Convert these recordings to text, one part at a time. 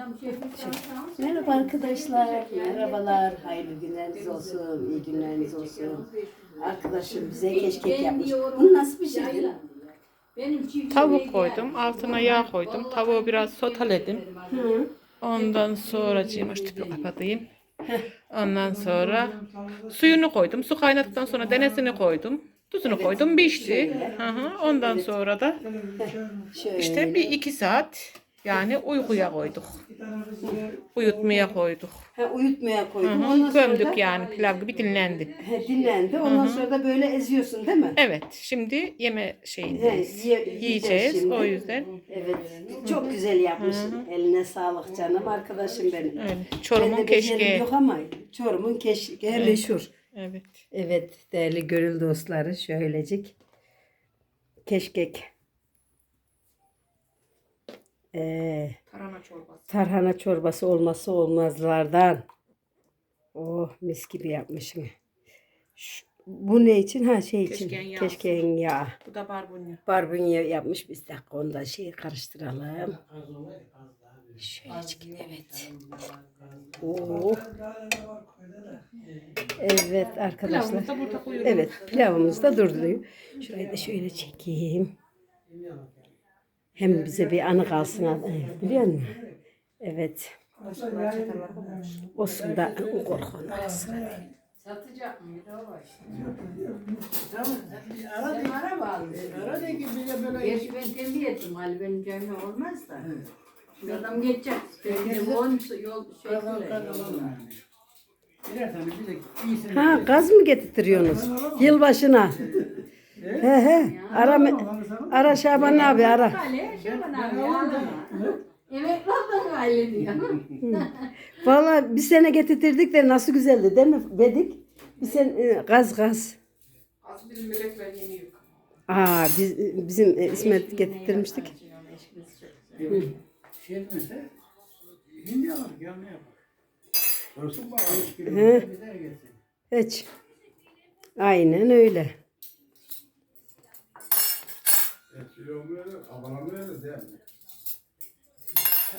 Şey Merhaba arkadaşlar, merhabalar, hayırlı günleriniz olsun, iyi günleriniz olsun. Arkadaşım bize keşkek yapmış. Bunu nasıl? Benim çiftçi Tavuk koydum, altına yağ koydum. Tavuğu biraz sotaledim. Hı. Ondan sonra cımış tüpü kapatayım. Ondan sonra suyunu koydum. Su kaynadıktan sonra denesini koydum. Tuzunu koydum, pişti. Hı hı. Ondan sonra da işte bir iki saat yani uykuya koyduk. Uyutmaya koyduk. Ha, uyutmaya Hı koydum. Ondan hı. sonra Gömdük da yani pilav gibi dinlendi. he, dinlendi. Ondan sonra da böyle eziyorsun değil mi? Evet, şimdi yeme He, şeyindeyiz. ye- yiyeceğiz Yiyeceğiz şimdi. o yüzden. Evet. Çok güzel yapmışsın. Eline sağlık canım arkadaşım benim. Öyle. Çorum'un becerim keşke. Yok ama Çorum'un keşke meşhur. Evet. Evet değerli gönül dostları şöylecik. Keşkek. Ee, Tarhana çorbası. tarhana çorbası olması olmazlardan. Oh mis gibi yapmışsın. Şu- bu ne için? Ha şey için. Keşkeğin yağı. Keşkeğin yağı. Bu da barbunya. Barbunya yapmış. Biz de onu da şey karıştıralım. Şöylecik evet. Oh. Evet arkadaşlar. Evet pilavımız da durduruyor. Şurayı da şöyle çekeyim. Hem bize bir anı kalsın e, biliyor musun? Evet. Olsun da o korkun arasına. satacak mı? Bir de o var. Sen araba aldın. Gerçi ben tembih ettim. Hali benim cebime olmaz da. Şimdi adam geçecek. Benim on yol şey Ha gaz mı getirtiyorsunuz? Yılbaşına. He he. Ara, ara Şaban abi ara. Hale Şaban abi hale diyor. Valla bir sene getirtirdik de nasıl güzeldi değil mi Bedik? Bir sene e, gaz gaz. Az bizim melekler yeniyor. Aa biz, bizim e, İsmet getirtirmiştik. Şey etmese hindi alır, yanına yapar. Sorsun bana 3 kilo He. gider gelsin. Hiç.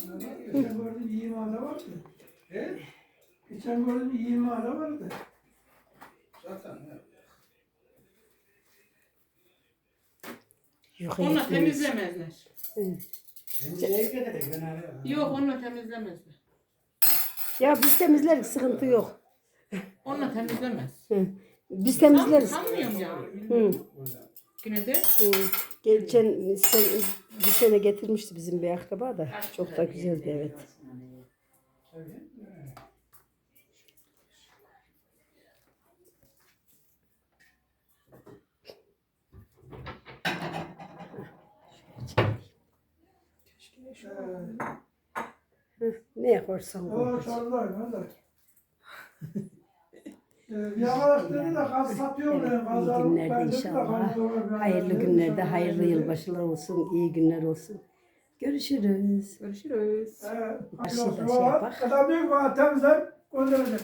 Aynen öyle. Geçen gördüm 20 ada vardı. He? Geçen gördüm 20 ada vardı. Zaten ne? Yok, Onunla temizlemezler. Temizliğe ben. Yok onunla temizlemezler. Ya biz temizleriz sıkıntı yok. Onunla temizlemez. Hı. Biz temizleriz. Sanmıyorum ya. Hı. Yine de Hı. Geçen sen, bir sene getirmişti bizim bir akraba da. Çok da güzeldi evet. Hı, Ne yaparsan koy. O sordular ne da. Yavaş dedi de gaz satıyor Evet, mu? Gaz iyi alıp günlerde inşallah. Hayırlı günlerde hayırlı yılbaşılar olsun, iyi günler olsun. Görüşürüz. görüşürüz. Ee, Bir şey şey Adam yapak. diyor ki bana temizler gönderecek.